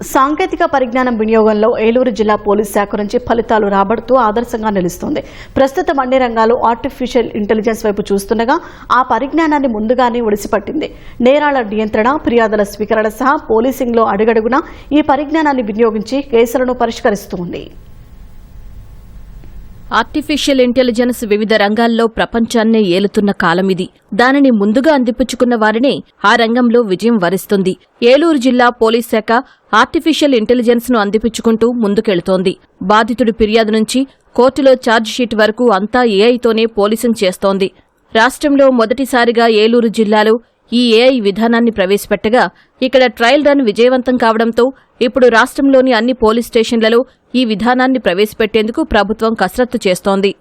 సాంకేతిక పరిజ్ఞానం వినియోగంలో ఏలూరు జిల్లా పోలీస్ శాఖ నుంచి ఫలితాలు రాబడుతూ ఆదర్శంగా నిలుస్తుంది. ప్రస్తుతం అన్ని రంగాలు ఆర్టిఫిషియల్ ఇంటెలిజెన్స్ వైపు చూస్తుండగా ఆ పరిజ్ఞానాన్ని ముందుగానే ఒడిసిపట్టింది. నేరాల నియంత్రణ ఫిర్యాదుల స్వీకరణ సహా పోలీసింగ్లో అడుగడుగునా ఈ పరిజ్ఞానాన్ని వినియోగించి కేసులను పరిష్కరిస్తుంది ఆర్టిఫిషియల్ ఇంటెలిజెన్స్ వివిధ రంగాల్లో ప్రపంచాన్నే ఏలుతున్న కాలమిది. దానిని ముందుగా అందిపుచ్చుకున్న వారినే ఆ రంగంలో విజయం వరిస్తుంది. ఏలూరు జిల్లా పోలీస్ శాఖ ఆర్టిఫిషియల్ ఇంటెలిజెన్స్ను అందిపుచ్చుకుంటూ ముందుకెళుతోంది. బాధితుడి ఫిర్యాదు నుంచి కోర్టులో ఛార్జిషీట్ వరకు అంతా ఏఐతోనే పోలీసింగ్ చేస్తోంది. రాష్ట్రంలో మొదటిసారిగా ఏలూరు జిల్లాలో ఈ ఏఐ విధానాన్ని ప్రవేశపెట్టగా ఇక్కడ ట్రయల్ రన్ విజయవంతం కావడంతో ఇప్పుడు రాష్ట్రంలోని అన్ని పోలీస్ స్టేషన్లలో ఈ విధానాన్ని ప్రవేశపెట్టేందుకు ప్రభుత్వం కసరత్తు చేస్తోంది.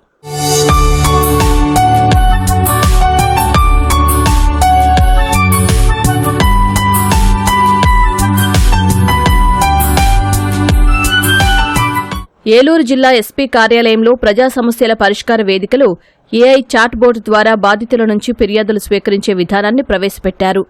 ఏలూరు జిల్లా ఎస్పీ కార్యాలయంలో ప్రజా సమస్యల పరిష్కార వేదికలో ఏఐ చాట్ బోర్డు ద్వారా బాధితుల నుంచి ఫిర్యాదులు స్వీకరించే విధానాన్ని ప్రవేశపెట్టారు.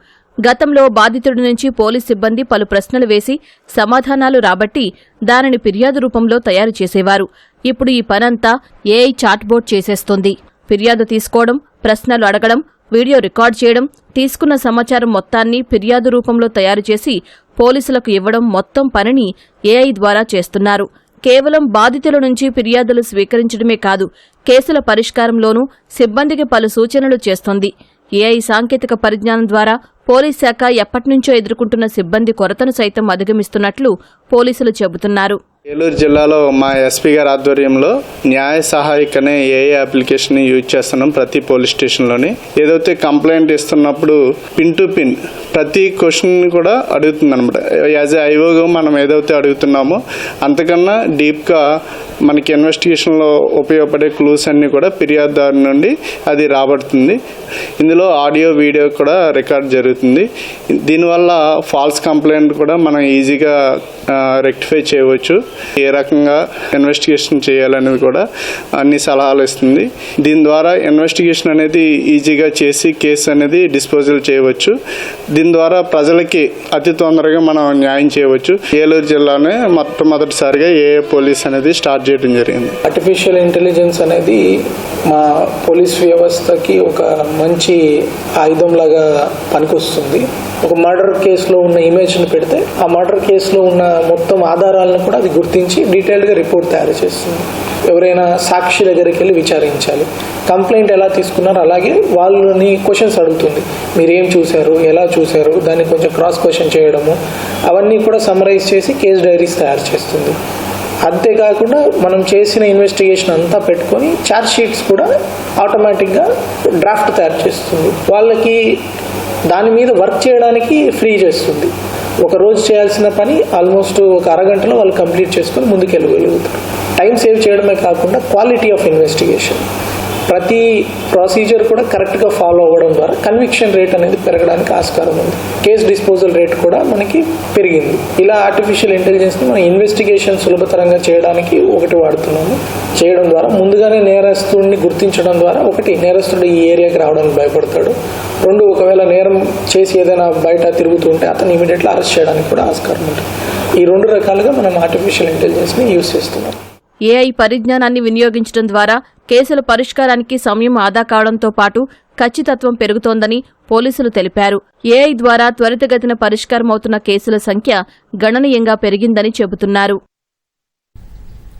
గతంలో బాధితుడి నుంచి పోలీస్ సిబ్బంది పలు ప్రశ్నలు వేసి సమాధానాలు రాబట్టి దానిని ఫిర్యాదు రూపంలో తయారు చేసేవారు. ఇప్పుడు ఈ పనంతా ఏఐ చాట్ చేసేస్తుంది చేసేస్తోంది. ఫిర్యాదు తీసుకోవడం ప్రశ్నలు అడగడం వీడియో రికార్డ్ చేయడం తీసుకున్న సమాచారం మొత్తాన్ని ఫిర్యాదు రూపంలో తయారు చేసి పోలీసులకు ఇవ్వడం మొత్తం పనిని ఏఐ ద్వారా చేస్తున్నారు. కేవలం బాధితుల నుంచి ఫిర్యాదులు స్వీకరించడమే కాదు కేసుల పరిష్కారంలోనూ సిబ్బందికి పలు సూచనలు చేస్తోంది. ఏఐ సాంకేతిక పరిజ్ఞానం ద్వారా పోలీస్ శాఖ ఎప్పటినుంచో ఎదుర్కొంటున్న సిబ్బంది కొరతను సైతం అధిగమిస్తున్నట్లు పోలీసులు చెబుతున్నారు. ఏలూరు జిల్లాలో మా ఎస్పీ గారి ఆధ్వర్యంలో న్యాయ సహాయక్ అనే అప్లికేషన్ యూజ్ చేస్తున్నాం ప్రతి పోలీస్ స్టేషన్లోని. ఏదైతే కంప్లైంట్ ఇస్తున్నప్పుడు పిన్ టు పిన్ ప్రతి క్వశ్చన్ కూడా అడుగుతుంది అనమాట యాజ్ ఏ ఐఓగా మనం ఏదైతే అడుగుతున్నామో అంతకన్నా డీప్గా మనకి ఇన్వెస్టిగేషన్లో ఉపయోగపడే క్లూస్ అన్నీ కూడా ఫిర్యాదుదారు నుండి అది రాబడుతుంది. ఇందులో ఆడియో వీడియో కూడా రికార్డ్ జరుగుతుంది. దీనివల్ల ఫాల్స్ కంప్లైంట్ కూడా మనం ఈజీగా రెక్టిఫై చేయవచ్చు. ఏ రకంగా ఇన్వెస్టిగేషన్ చేయాలనేది కూడా అన్ని సలహాలు ఇస్తుంది. దీని ద్వారా ఇన్వెస్టిగేషన్ అనేది ఈజీగా చేసి కేసు అనేది డిస్పోజల్ చేయవచ్చు. దీని ద్వారా ప్రజలకి అతి తొందరగా మనం న్యాయం చేయవచ్చు. ఏలూరు జిల్లానే మొట్టమొదటిసారిగా ఏ పోలీస్ అనేది స్టార్ట్ చేయడం జరిగింది. ఆర్టిఫిషియల్ ఇంటెలిజెన్స్ అనేది మా పోలీస్ వ్యవస్థకి ఒక మంచి ఆయుధంలాగా పనికొస్తుంది. ఒక మర్డర్ కేసులో ఉన్న ఇమేజ్ని పెడితే ఆ మర్డర్ కేసులో ఉన్న మొత్తం ఆధారాలను కూడా అది గుర్తించి డీటెయిల్డ్గా రిపోర్ట్ తయారు చేస్తుంది. ఎవరైనా సాక్షి దగ్గరికి వెళ్ళి విచారించాలి. కంప్లైంట్ ఎలా తీసుకున్నారో? అలాగే వాళ్ళని క్వశ్చన్స్ అడుగుతుంది. మీరు ఏం చూశారు? ఎలా చూశారు? దాన్ని కొంచెం క్రాస్ క్వశ్చన్ చేయడము అవన్నీ కూడా సమరైజ్ చేసి కేస్ డైరీస్ తయారు చేస్తుంది. అంతేకాకుండా మనం చేసిన ఇన్వెస్టిగేషన్ అంతా పెట్టుకొని ఛార్జ్ షీట్స్ కూడా ఆటోమేటిక్గా డ్రాఫ్ట్ తయారు చేస్తుంది. వాళ్ళకి దాని మీద వర్క్ చేయడానికి ఫ్రీ చేస్తుంది. ఒక రోజు చేయాల్సిన పని ఆల్మోస్ట్ ఒక అరగంటలో వాళ్ళు కంప్లీట్ చేసుకొని ముందుకెళ్ళగలుగుతారు. టైం సేవ్ చేయడమే కాకుండా క్వాలిటీ ఆఫ్ ఇన్వెస్టిగేషన్ ప్రతి ప్రొసీజర్ కూడా కరెక్ట్గా ఫాలో అవ్వడం ద్వారా కన్విక్షన్ రేట్ అనేది పెరగడానికి ఆస్కారం ఉంది. కేస్ డిస్పోజల్ రేట్ కూడా మనకి పెరిగింది. ఇలా ఆర్టిఫిషియల్ ఇంటెలిజెన్స్ని మనం ఇన్వెస్టిగేషన్ సులభతరంగా చేయడానికి ఒకటి వాడుతున్నాము. చేయడం ద్వారా ముందుగానే నేరస్తుడిని గుర్తించడం ద్వారా ఒకటి నేరస్తుడు ఈ ఏరియాకి రావడానికి భయపడతాడు. రెండు ఒకవేళ నేరం చేసి ఏదైనా బయట తిరుగుతుంటే అతను ఇమీడియట్గా అరెస్ట్ చేయడానికి కూడా ఆస్కారం ఉంటుంది. ఈ రెండు రకాలుగా మనం ఆర్టిఫిషియల్ ఇంటెలిజెన్స్ని యూజ్ చేస్తున్నాం. ఏఐ పరిజ్ఞానాన్ని వినియోగించడం ద్వారా కేసుల పరిష్కారానికి సమయం ఆదా కావడంతో పాటు ఖచ్చితత్వం పెరుగుతోందని పోలీసులు తెలిపారు. ఏఐ ద్వారా త్వరితగతిన పరిష్కారమవుతున్న కేసుల సంఖ్య గణనీయంగా పెరిగిందని చెబుతున్నారు.